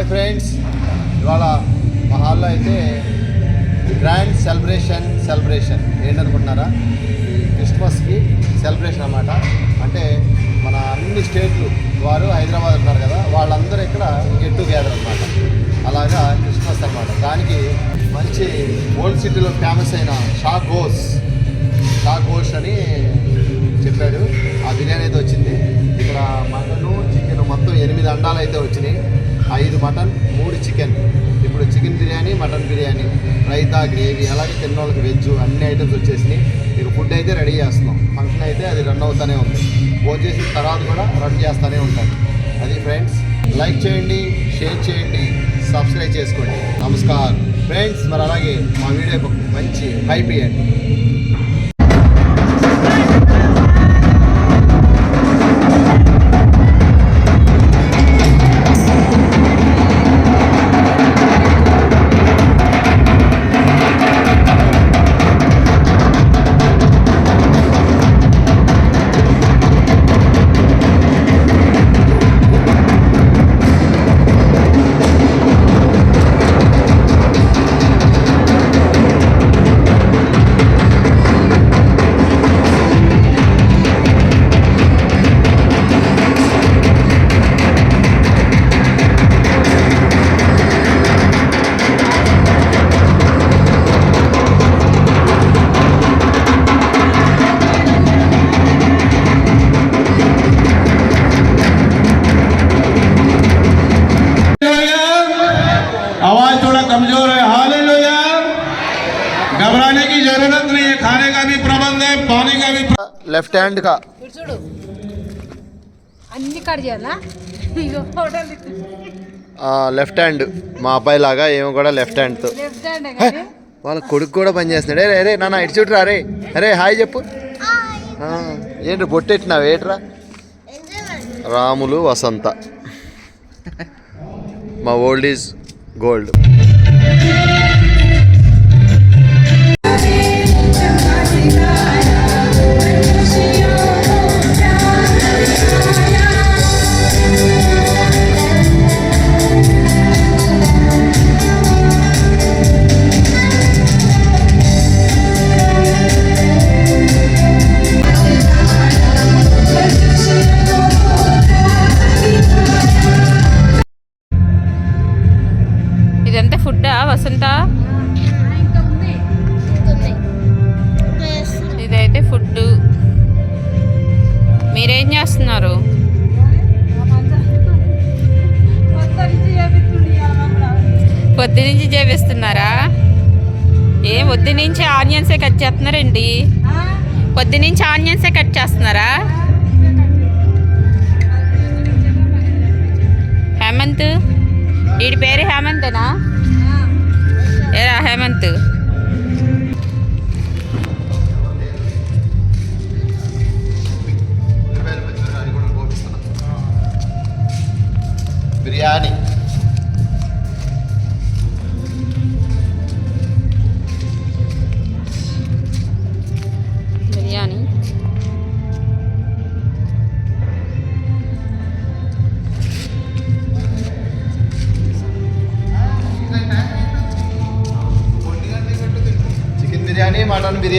Hi friends. ఇవాళ మా హాల్లో అయితే గ్రాండ్ సెలబ్రేషన్ సెలబ్రేషన్. ఏంటనుకుంటున్నారా? ఈ క్రిస్మస్కి సెలబ్రేషన్ అన్నమాట. అంటే మన అన్ని స్టేట్లు వారు హైదరాబాద్ ఉన్నారు కదా వాళ్ళందరూ ఇక్కడ గెట్ టుగెదర్ అనమాట అలాగా క్రిస్మస్ అన్నమాట. దానికి మంచి ఓల్డ్ సిటీలో ఫేమస్ అయిన షా గోస్ షా గోష్ అని చెప్పాడు. ఆ బిర్యానీ అయితే వచ్చింది. ఇక్కడ మటను చికెన్ మొత్తం ఎనిమిది అండాలు అయితే వచ్చినాయి. ఐదు మటన్ మూడు చికెన్. ఇప్పుడు chicken biryani mutton biryani raita gravy అలాగే తిన్నోళ్ళకి వెజ్ అన్ని ఐటమ్స్ వచ్చేసినాయి. మీరు ఫుడ్ అయితే రెడీ చేస్తున్నాం. ఫంక్షన్ అయితే అది రన్ అవుతూనే ఉంది. భోజనం చేసిన తర్వాత కూడా రన్ చేస్తూనే ఉంటాం అది ఫ్రెండ్స్ లైక్ చేయండి షేర్ చేయండి సబ్స్క్రైబ్ చేసుకోండి. నమస్కారం. ఫ్రెండ్స్ మరి అలాగే మా వీడియోకి మంచి హైప్ ఇవ్వండి. ఇటు చూడు. అన్ని కట్ చేయాలా? లెఫ్ట్ హ్యాండ్ మా అబ్బాయి లాగా ఏమో కూడా లెఫ్ట్ హ్యాండ్తో లెఫ్ట్ హ్యాండ్ కానీ? వాళ్ళ కొడుకు కూడా పనిచేస్తున్నాడు అరే అరే నాన్న ఇటు చూడరా అరే అరే హాయ్ చెప్పు. ఆ, ఏంటి బొట్టెట్టినావు? ఏట్రా? రాములు వసంత. మా ఓల్డ్ ఈజ్ గోల్డ్ ఇదంతా ఫుడ్డా వసంత? ఇదైతే ఫుడ్ మీరేం చేస్తున్నారు? పొద్దు నుంచి చేపిస్తున్నారా? ఏం పొద్దు నుంచి ఆనియన్సే కట్ చేస్తున్నారండి? పొద్దు నుంచి ఆనియన్సే కట్ చేస్తున్నారా? హేమంత్? వీడి పేరు హేమంతేనా? ఏరా హేమంత్?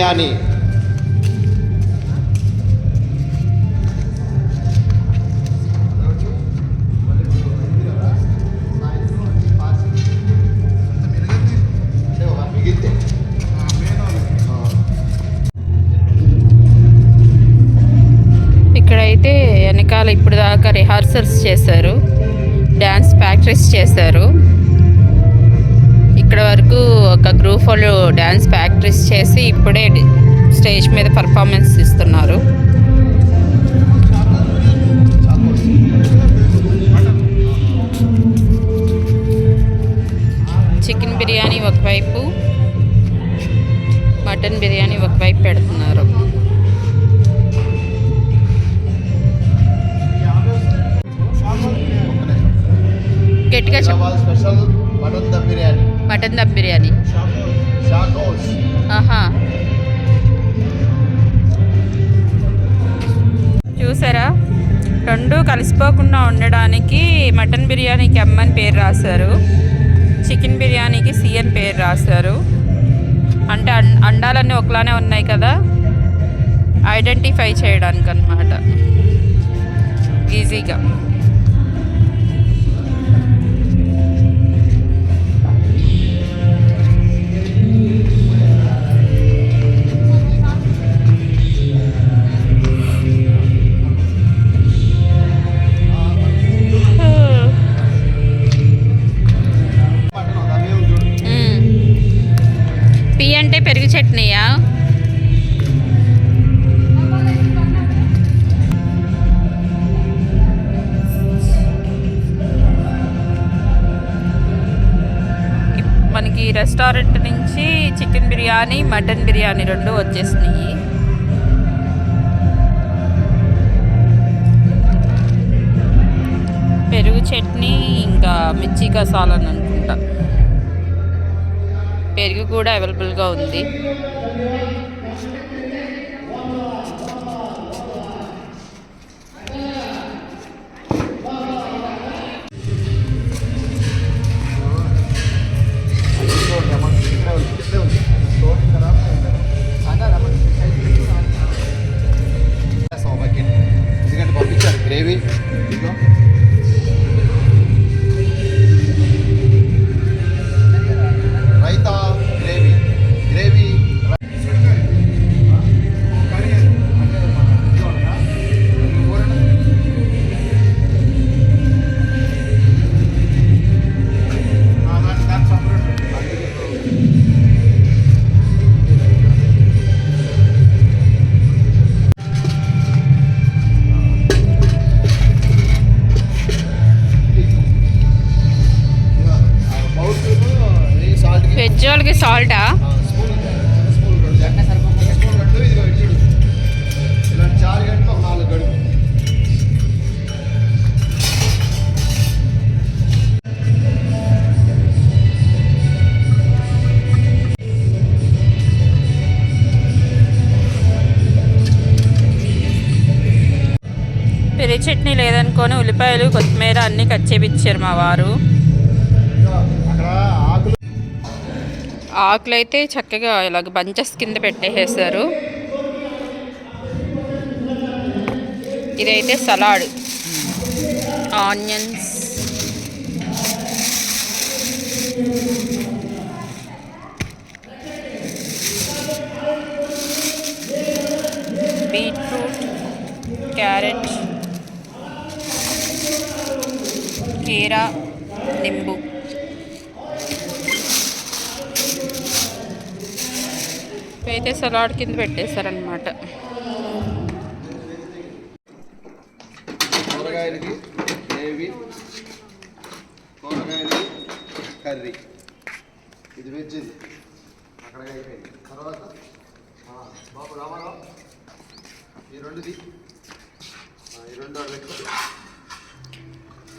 అని ఇక్కడైతే వెనకాల ఇప్పుడు దాకా రిహార్సల్స్ చేశారు. డ్యాన్స్ ప్రాక్టీస్ చేశారు. ఇక్కడ వరకు ఒక గ్రూప్ వాళ్ళు డ్యాన్స్ ప్రాక్టీస్ చేసి ఇప్పుడే స్టేజ్ మీద పర్ఫార్మెన్స్ ఇస్తున్నారు. చికెన్ బిర్యానీ ఒకవైపు మటన్ బిర్యానీ ఒకవైపు పెడుతున్నారు. గట్టిగా చెప్పాలి special mutton dum biryani. Mutton dum biryani. షాకోస్ ఆహా. చూసారా? రెండు కలిసిపోకుండా ఉండడానికి మటన్ బిర్యానీకి ఎమ్ అని పేరు రాశారు. చికెన్ బిర్యానీకి సి అని పేరు రాశారు. అంటే అండాలన్నీ ఒకలానే ఉన్నాయి కదా? ఐడెంటిఫై చేయడానికి అనమాట ఈజీగా. అంటే పెరుగు చట్నీయా? మనకి రెస్టారెంట్ నుంచి చికెన్ బిర్యానీ మటన్ బిర్యానీ రెండు వచ్చేసినాయి. పెరుగు చట్నీ ఇంకా మిర్చి కసాలని పెరుగు కూడా అవైలబుల్గా ఉంది. చట్నీ లేదనుకొని ఉల్లిపాయలు కొత్తిమీర అన్నీ కట్ చేపించారు మా వారు. ఆకులు ఆకులు అయితే చక్కగా ఇలాగ బంచెస్ కింద పెట్టేసేసారు. ఇదైతే సలాడ్. ఆనియన్స్. సలాడ్ కింద పెట్టేశారనమాట కూరగాయలకి గ్రేవీ కూరగాయలకి కర్రీ. ఇది వెజ్ ఇది. అక్కడ అయిపోయింది. తర్వాత ఆ, బాబు రామారావు ఈ రెండుది. ఆ, ఈ రెండు ఆడ పెట్టు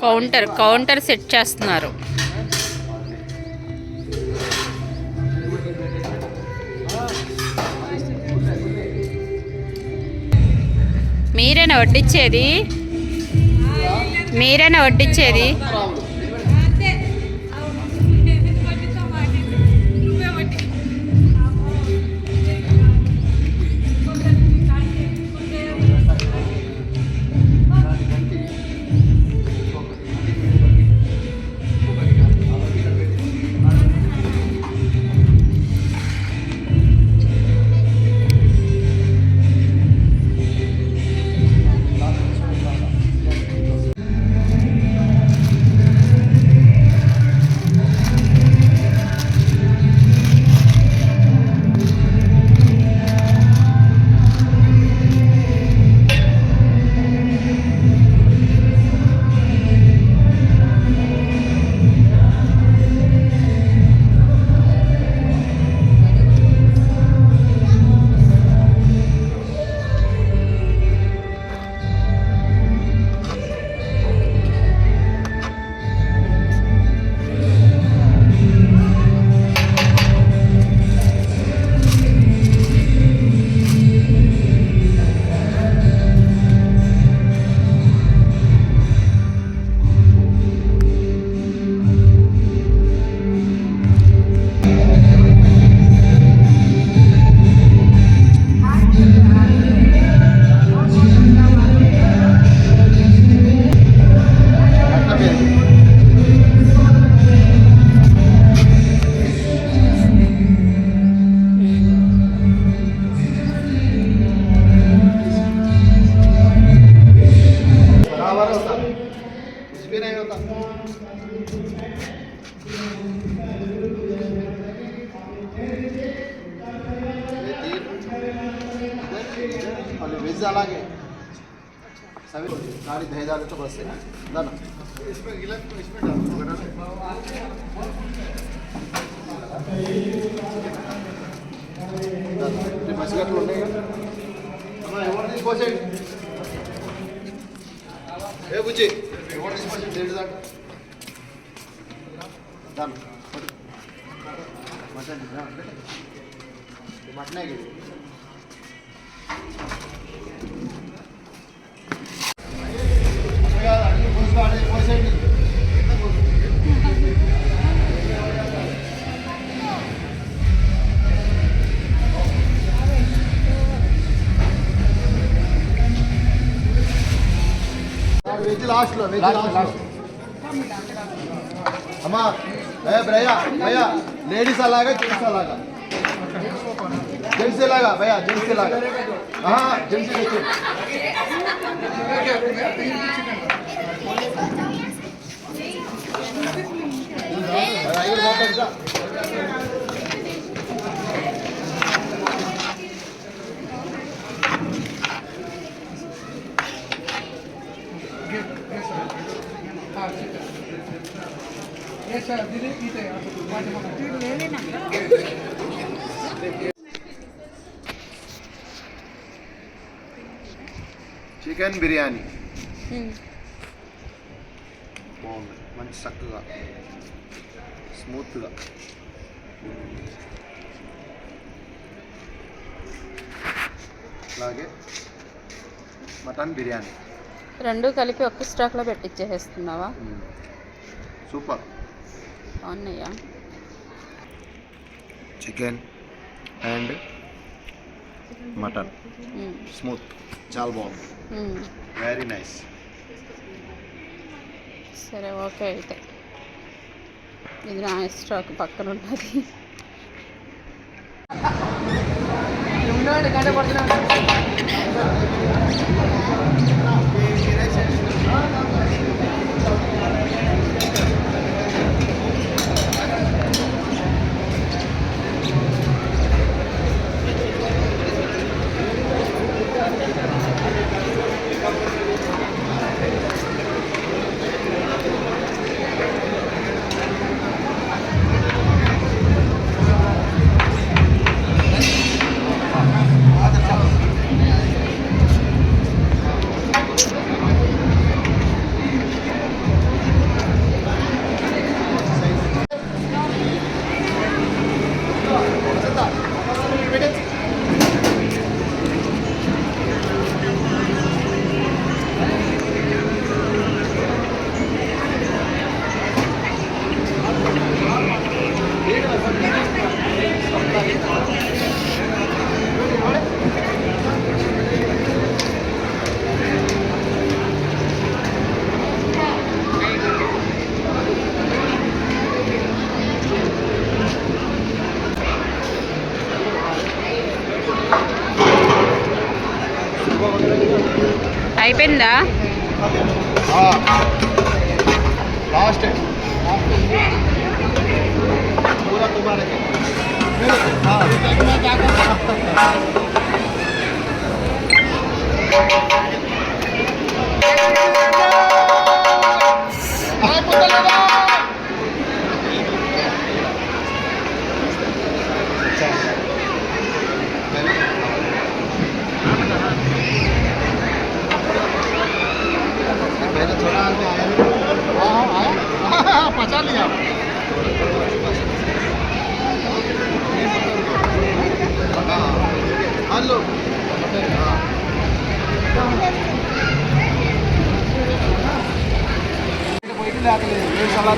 కౌంటర్ కౌంటర్ సెట్ చేస్తున్నారు. మీరేనా వడ్డిచ్చేది? మీరేనా వడ్డిచ్చేది? మళ్ళీ వెజ్ అలాగే सभी गाड़ी दहेजा तो बस है ना ना इसमें गिलास तो इसमें डालो बना ఇది పసిగట్లు ఉన్నాయి కదా అమ్మా ఎవరు తీసుకోవచ్చండి ఏ బుజ్జి ఎవరు తీసుకోవచ్చండి ఏంటి దాంట్లో దాన్ని మటన్ మటనే ఇది అన్ని పోసుకోవాలి పోసేయండి వెజ్ లాస్ట్లో వెజ్ లాస్ట్ అమ్మా ఏ భయ్యా భయ్యా లేడీస్ అలాగా జెంట్స్ అలాగా जिनसे लगा भैया जिनसे लगा। हाँ जिनसे देखिए। బిర్యానీ. బాగుంది. మంచి చక్కగా స్మూత్గా. అలాగే మటన్ బిర్యానీ. రెండు కలిపి ఒక్క స్టాక్లో పెట్టించేస్తున్నావా సూపర్. బాగున్నాయా? Chicken and mutton. స్మూత్. చాలా బాగుంది. వెరీ నైస్ సరే ఓకే అయితే. ఇది నా స్టాక్ పక్కన ఉన్నది. అయిపోయిందా लास्ट है पूरा तुम्हारे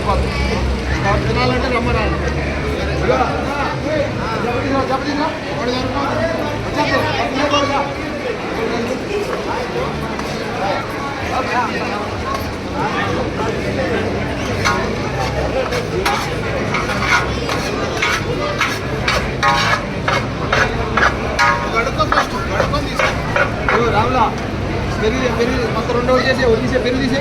తినాలంటే రమ్మరాలి గడుకో ఫస్ట్ గడుకొని తీసుకో రాములా పెరుగు పెరుగు మొత్తం రెండో చేసే వదిలేసే పెరుగు తీసే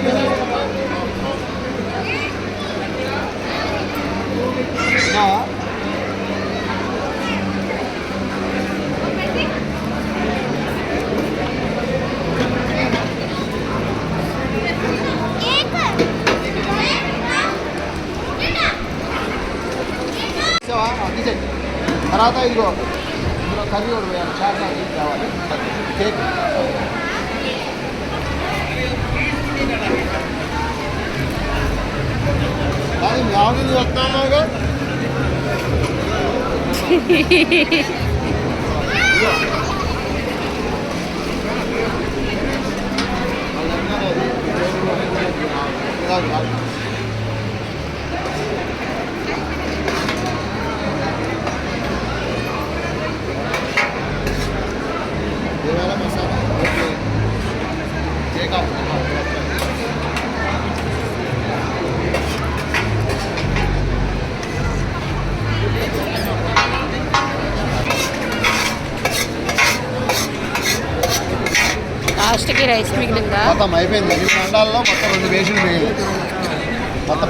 아무도 왔다 나가 రైస్ మిగిలిందా? మొత్తం అయిపోయింది. ఈ మండలాల్లో మొత్తం రెండు వేసులు మిగిలి మొత్తం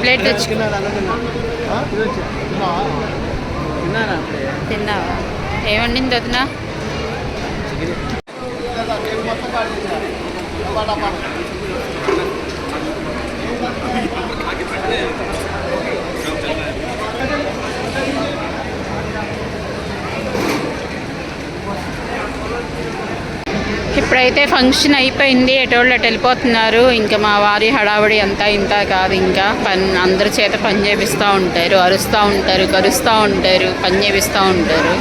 ప్లేట్ తెచ్చు తిన్నావా? ఏమండింది వదినా? అయితే ఫంక్షన్ అయిపోయింది ఎటోళ్ళు అటు వెళ్ళిపోతున్నారు. ఇంకా మా వారి హడావుడి అంతా ఇంత కాదు ఇంకా. పని అందరి చేత పని చేపిస్తూ ఉంటారు అరుస్తూ ఉంటారు కరుస్తూ ఉంటారు పని చేపిస్తూ ఉంటారు.